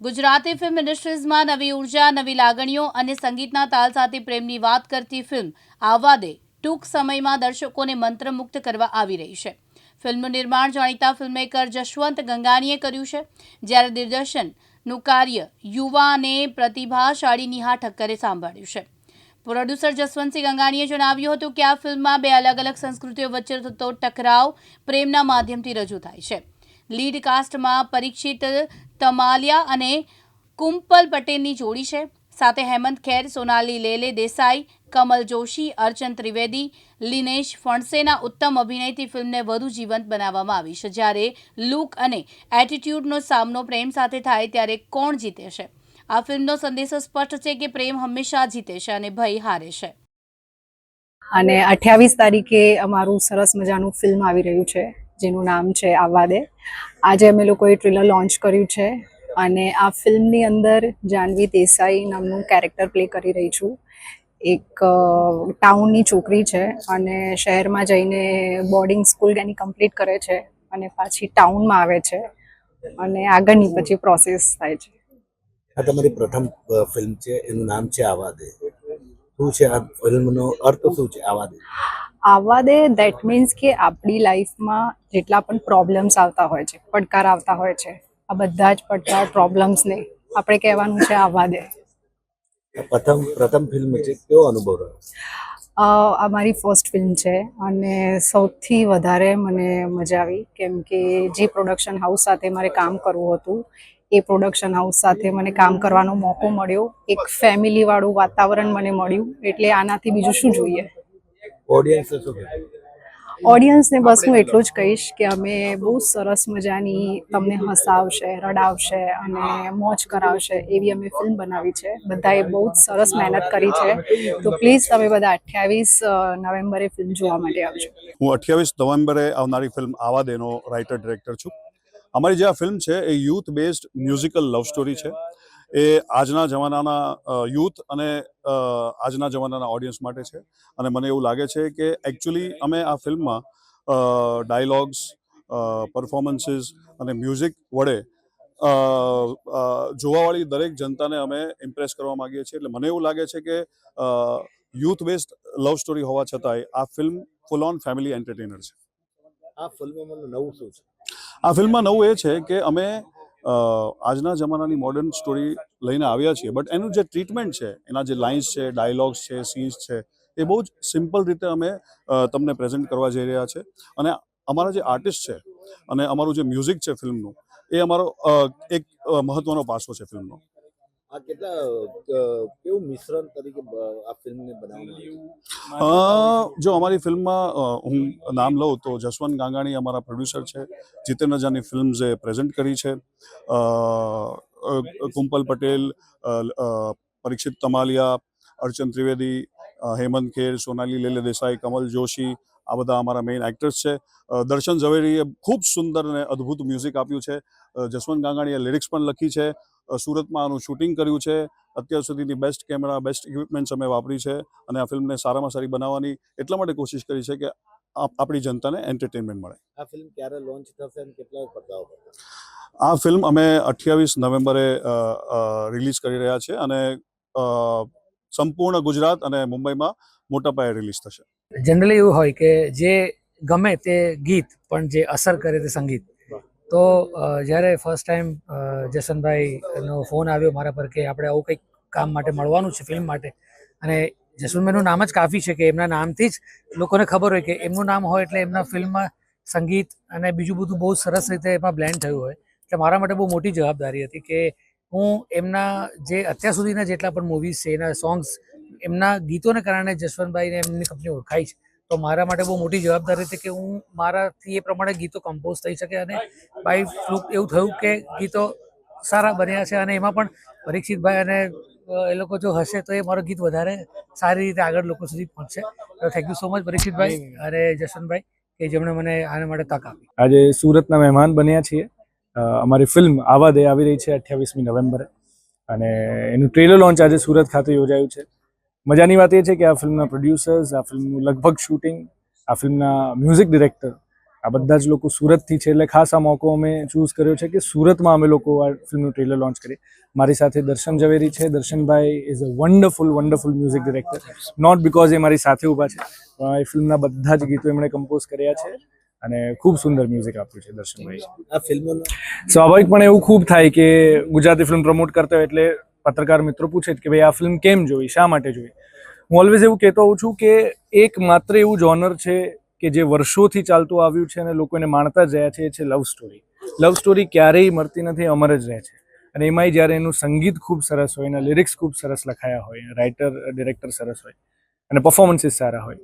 Gujarati film ઇન્ડસ્ટ્રીઝમાં નવી ઊર્જા, નવી લાગણીઓ અને સંગીતના તાલ સાથે પ્રેમની વાત કરતી ફિલ્મ આવાદે ટૂંક સમયમાં દર્શકોને મંત્રમુગ્ધ કરવા આવી રહી છે. ફિલ્મનું નિર્માણ જાણીતા ફિલ્મમેકર જશવંત ગંગાણીએ કર્યું છે, જ્યારે દિગ્દર્શનનું કાર્ય યુવા અને પ્રતિભાશાળી નિહા ઠક્કરે સાંભળ્યું છે. પ્રોડ્યુસર જસવંતસિંહ ગંગાણીએ જણાવ્યું હતું કે આ ફિલ્મમાં બે અલગ અલગ સંસ્કૃતિઓ વચ્ચે થતો ટકરાવ પ્રેમના માધ્યમથી રજૂ થાય છે. લીડ કાસ્ટમાં પરીક્ષિત તમાલિયા અને કુંપલ પટેલની જોડી છે. સાથે હેમંત ખેર, સોનાલી લેલે, દેસાઈ, કમલ જોશી, અર્ચન ત્રિવેદી, લિનેશ ફણસેના ઉત્તમ અભિનયથી ફિલ્મને વધુ જીવંત બનાવવામાં આવી છે. જ્યારે લુક અને એટીટ્યૂડનો સામનો પ્રેમ સાથે થાય ત્યારે કોણ જીતે છે? આ ફિલ્મનો સંદેશો સ્પષ્ટ છે કે પ્રેમ હંમેશા જીતે છે અને ભય હારે છે. અને અઠ્યાવીસ તારીખે અમારું સરસ મજાનું ફિલ્મ આવી રહ્યું છે. જેનું નામ છે આવા દે. આજે અમે લોકોએ ટ્રેલર લોન્ચ કર્યું છે અને આ ફિલ્મની અંદર જાનવી દેસાઈ નામનું કેરેક્ટર પ્લે કરી રહી છું. એક ટાઉનની છોકરી છે અને શહેરમાં જઈને બોર્ડિંગ સ્કૂલ એની કમ્પ્લીટ કરે છે અને પાછી ટાઉનમાં આવે છે અને આગળની પછી પ્રોસેસ થાય છે. આ તમારી પ્રથમ ફિલ્મ છે, એનું નામ છે આવાદે શું છે આ ફિલ્મનો અર્થ શું છે આવા દે? આવવા દે દેટ મીન્સ કે આપણી લાઈફમાં જેટલા પણ પ્રોબ્લેમ્સ આવતા હોય છે પડકાર આવતા હોય છે આ બધા જ પડકાર પ્રોબ્લેમ્સને આપણે કહેવાનું છે આવવા દે. પ્રથમ પ્રથમ ફિલ્મ છે કેવો અનુભવ રહ્યો? આ મારી ફર્સ્ટ ફિલ્મ છે અને સૌથી વધારે મને મજા આવી કેમ કે જે પ્રોડક્શન હાઉસ સાથે મારે કામ કરવું હતું એ પ્રોડક્શન હાઉસ સાથે મને કામ કરવાનો મોકો મળ્યો. એક ફેમિલીવાળું વાતાવરણ મને મળ્યું એટલે આનાથી બીજું શું જોઈએ? ઓડિયન્સ શું ઓડિયન્સને બસ હું એટલું જ કહીશ કે અમે બહુ સરસ મજાની તમને હસાવશે રડાવશે અને મોજ કરાવશે એવી અમે ફિલ્મ બનાવી છે. બધાએ બહુ જ સરસ મહેનત કરી છે. તો પ્લીઝ તમે બધા અઠ્યાવીસ નવેમ્બરે ફિલ્મ જોવા માટે આવજો. હું અઠ્યાવીસ નવેમ્બરે આવનારી ફિલ્મ આવા દેનો રાઇટર ડિરેક્ટર છું. અમારી જે આ ફિલ્મ છે એ youth based musical love story છે. એ આજના જમાનાના યુથ અને આજના જમાનાના ઓડિયન્સ માટે છે. અને મને એવું લાગે છે કે એકચ્યુઅલી અમે આ ફિલ્મમાં ડાયલોગ્સ પરફોર્મન્સીસ અને મ્યુઝિક વડે જોવાવાળી દરેક જનતાને અમે ઇમ્પ્રેસ કરવા માગીએ છીએ. એટલે મને એવું લાગે છે કે યુથ બેસ્ડ લવ સ્ટોરી હોવા છતાંય આ film full on family entertainer છે. આ ફિલ્મમાં નવું શું છે? આ ફિલ્મમાં નવું એ છે કે અમે આજના જમાનાની મોડર્ન સ્ટોરી લઈને આવ્યા છીએ. બટ એનું જે ટ્રીટમેન્ટ છે, એના જે લાઇન્સ છે ડાયલોગ્સ છે સીન્સ છે, એ બહુ જ સિમ્પલ રીતે અમે તમને પ્રેઝન્ટ કરવા જઈ રહ્યા છે. અને અમારા જે આર્ટિસ્ટ છે અને અમારું જે મ્યુઝિક છે ફિલ્મનું, એ અમારો એક મહત્વનો પાસો છે ફિલ્મનો. આ કેટલા કેવું મિશ્રણ તરીકે આ ફિલ્મને બનાવવામાં જો અમારી ફિલ્મમાં હું નામ લઉં તો જસવંત ગાંગાણી અમારા પ્રોડ્યુસર છે. જીતેન્દ્ર જાની ફિલ્મ્સ એ પ્રેઝન્ટ કરી છે. કુંપલ પટેલ પરીક્ષિત તમાલિયા, અર્ચન ત્રિવેદી હેમંત ખેર, સોનાલી લેલે દેસાઈ, કમલ જોશી, આ બધા અમારા મેઇન એક્ટર્સ છે. દર્શન ઝવેરીએ ખૂબ સુંદર અને અદ્ભુત મ્યુઝિક આપ્યું છે. જસવંત ગાંગાણીએ લિરિક્સ પણ લખી છે. સુરતમાં આનું શૂટિંગ કર્યું છે. અત્યાર સુધીની બેસ્ટ કેમેરા બેસ્ટ ઇક્વિપમેન્ટ્સ અમે વાપરી છે અને આ ફિલ્મને સારામાં સારી બનાવવાની એટલા માટે કોશિશ કરી છે કે આપ- આપણી જનતાને એન્ટરટેનમેન્ટ મળે. આ ફિલ્મ ક્યારે લોન્ચ થશે અને કેટલા પડદાઓ આ ફિલ્મ અમે અઠ્યાવીસ નવેમ્બરે રિલીઝ કરી રહ્યા છે અને અ, સંપૂર્ણ ગુજરાત અને મુંબઈમાં મોટા પાયે રિલીઝ થશે. જનરલી એવું હોય કે જે ગમે તે ગીત પણ જે અસર કરે તે સંગીત. તો જ્યારે ફર્સ્ટ ટાઈમ જસનભાઈનો ફોન આવ્યો મારા પર કે આપણે આવું કંઈક કામ માટે મળવાનું છે ફિલ્મ માટે, અને જસવંતભાઈનું નામ જ કાફી છે કે એમના નામથી જ લોકોને ખબર હોય કે એમનું નામ હોય એટલે એમના ફિલ્મમાં સંગીત અને બીજું બધું બહુ સરસ રીતે એમાં બ્લેન્ડ થયું હોય. એટલે મારા માટે બહુ મોટી જવાબદારી હતી કે હું એમના જે અત્યાર સુધીના જેટલા પણ મૂવીઝ છે, એના સોંગ્સ એમના ગીતોને કારણે જસવંતભાઈને એમની કંપની ઓળખાય છે. તો મારા માટે બહુ મોટી જવાબદારી હતી કે હું મારાથી એ પ્રમાણે ગીતો કમ્પોઝ થઈ શકે અને બાય ફ્લુક એવું થયું કે ગીતો સારા બન્યા છે અને એમાં પણ પરીક્ષિતભાઈ અને એ લોકો જો હશે તો એ મારું ગીત વધારે સારી રીતે આગળ લોકો સુધી પહોંચશે. તો થેન્ક યુ સો મચ પરીક્ષિતભાઈ અને જશનભાઈ કે જેમણે મને આના માટે તક આપી. આજે સુરતના મહેમાન બન્યા છીએ. અમારી ફિલ્મ આવા દે આવી રહી છે અઠ્યાવીસમી નવેમ્બરે અને એનું ટ્રેલર લોન્ચ આજે સુરત ખાતે યોજાયું છે. મજાની વાત એ છે કે આ ફિલ્મના પ્રોડ્યુસર્સ આ ફિલ્મનું લગભગ શૂટિંગ આ ફિલ્મના મ્યુઝિક ડિરેક્ટર આ બધા જ લોકો સુરતથી છે. એટલે ખાસ આ મોકો અમે ચૂઝ કર્યો છે કે સુરતમાં અમે લોકો આ ફિલ્મનું ટ્રેલર લોન્ચ કરીએ. મારી સાથે દર્શન ઝવેરી છે. Darshanbhai is a wonderful wonderful music director not because એ મારી સાથે ઊભા છે પણ એ ફિલ્મના બધા જ ગીતો એમણે કમ્પોઝ કર્યા છે અને ખૂબ સુંદર મ્યુઝિક આપ્યું છે દર્શનભાઈ આ ફિલ્મનો? સ્વાભાવિકપણે એવું ખૂબ થાય કે ગુજરાતી ફિલ્મ પ્રમોટ કરતા હોય એટલે પત્રકાર મિત્રો પૂછે કે ભાઈ આ ફિલ્મ કેમ જોઈ? શા માટે જોઈ? હું ઓલવેઝ એવું કહેતો હોઉં છું કે એક માત્ર એવું જોનર છે કે જે વર્ષોથી ચાલતું આવ્યું છે અને લોકો એને માણતા જ રહ્યા છે, એ છે લવ સ્ટોરી લવ સ્ટોરી ક્યારેય મળતી નથી, અમર જ રહે છે. અને એમાંય જ્યારે એનું સંગીત ખૂબ સરસ હોય, એના લિરિક્સ ખૂબ સરસ લખાયા હોય રાઇટર ડિરેક્ટર સરસ હોય, અને પરફોર્મન્સીસ સારા હોય,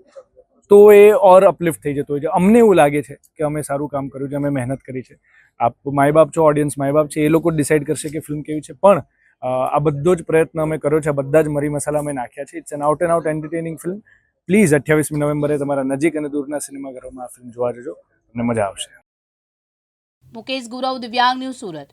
તો એ ઓર અપલિફ્ટ થઈ જતો હોય છે. અમને એવું લાગે છે કે અમે સારું કામ કર્યું છે, અમે મહેનત કરી છે. આપ માય બાપ છો ઓડિયન્સ માય બાપ છે, એ લોકો ડિસાઇડ કરશે કે ફિલ્મ કેવી છે. પણ આ બધો જ પ્રયત્ન અમે કર્યો છે. બધા જ મરી મસાલા અમે નાખ્યા છે. It's an out and out entertaining film please અઠ્યાવીસમી નવેમ્બરે તમારા નજીક અને દૂરના સિનેમાઘરોમાં આ ફિલ્મ જોવા જજો. અને મજા આવશે. મુકેશ ગુરવ, દિવ્યાંગ ન્યૂઝ સુરત.